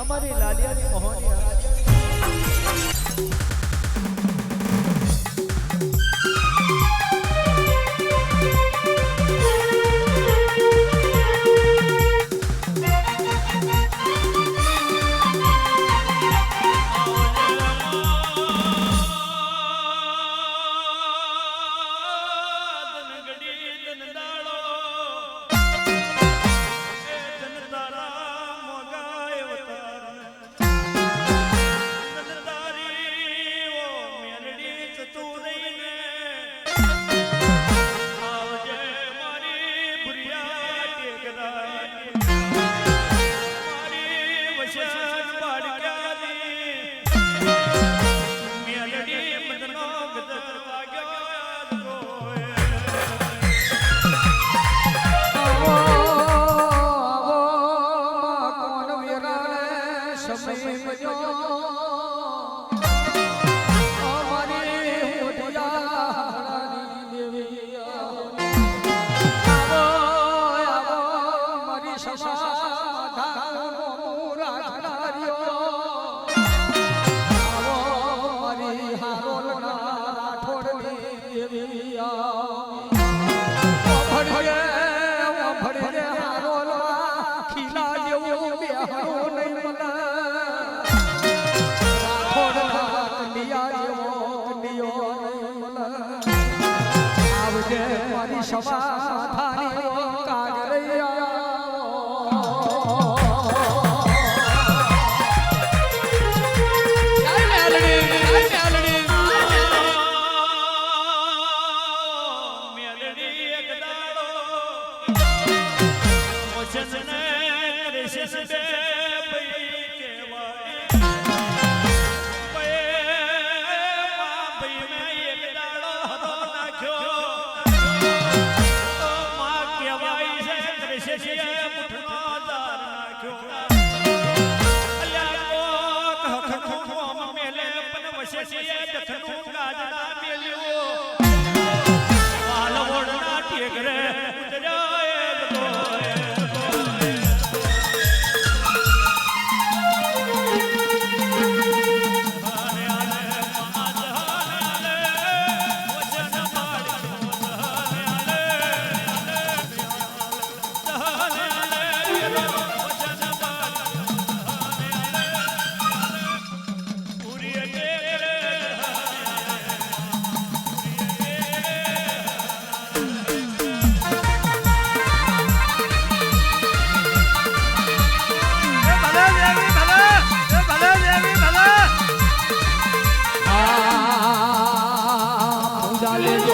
અમારી લાલિયાની મોહની મારી ಅಂತ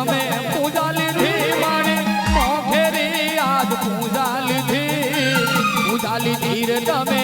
અમે પૂજા લીધી મારે મોખેરી આજ પૂજા લીધી. પૂજા લીધી તમે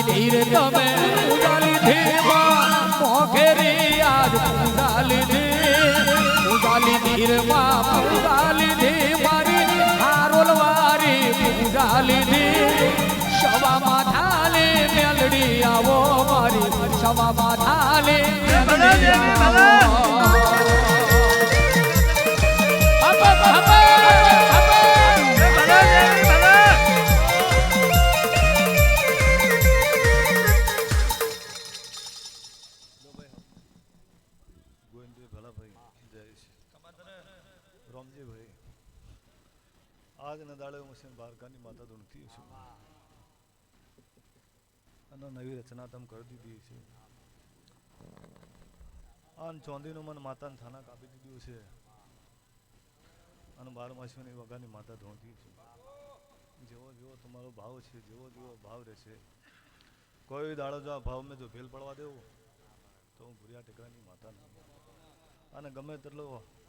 પૂજા લીધી રે તમે ઉડાલી લીધી મોખેરી આજ ઉડાલી લીધી ઉડાલી ધીરમાં પૂજા લીધી મારી હારોલવારી ઉડાલી લીધી શવામાં માથાલે મેલડી આવો મારી શવામાં માથાલે મેલડી આવો આજના દાડે હું છે માતા નથી છું અને નવી રચના તમે કરી દીધી છે આન ચોંદીનું મન માતાને થાના કાપી દીધું છે અને બાર માસીઓની વગાની માતા ધોતી છે જેવો જેવો તમારો ભાવ છે જેવો જેવો ભાવ રહેશે કોઈ દાડો જો આ ભાવ મેં જો ભેલ પડવા દેવો તો હું ભૂરિયા ટેકરાની માતા અને ગમે તેટલો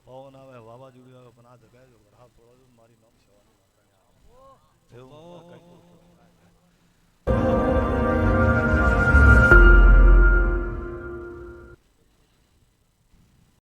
પવન આવે વાવાઝોડું આવે પણ આ જગાએ જો વરસાદ મારી નામ સેવાનું એવું